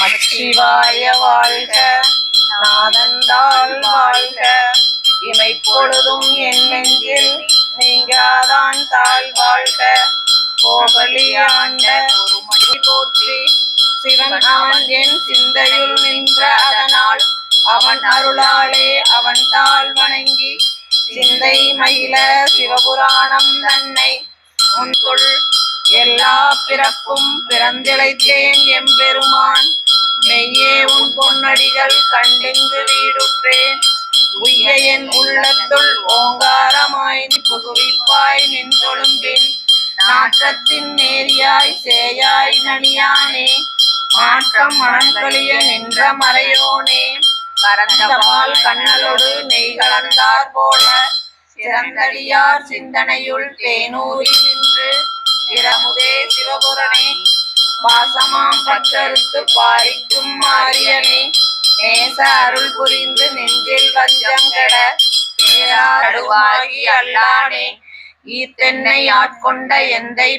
நமச்சிவாய வாழ்க. நாதந்தாள் வாழ்க. இமை பொழுதும் என் நெஞ்சில் நீங்காதான் தாழ் வாழ்க. கோபலியாண்ட ஒருமணி போற்றி சிவன் அவன் என் சிந்தையில் நின்ற அதனால் அவன் அருளாலே அவன் தாழ் வணங்கி சிந்தை மகிழ சிவபுராணம் தன்னை உன்குள் எல்லா பிறப்பும் பிறந்திழைத்தேன் எம்பெருமான். பொன்னடிகள் கண்டிங்கு வீடுற்றேன். உய்ய என் உள்ளத்துள் ஓங்காரமாய் புகுவிப்பாய் நின் தொழும்பின் நாற்றத்தின் நேரியாய் சேயாய் நனியானே. மாற்றம் மனங்களிய நின்ற மறையோனே. கரந்தபால் கண்ணலோடு நெய் கலந்தார் போல. சிறந்தடியார் சிந்தனையுள் தேனூரி நின்று இரமுதே சிவபுரனே. பாசமாம் பற்றறுத்து பாரிக்கும் அருள் புரிந்து நெஞ்சில் வஞ்சம் கெட. பேராடுவாகி அல்லானே ஈத்தென்னை ஆட்கொண்ட எந்தை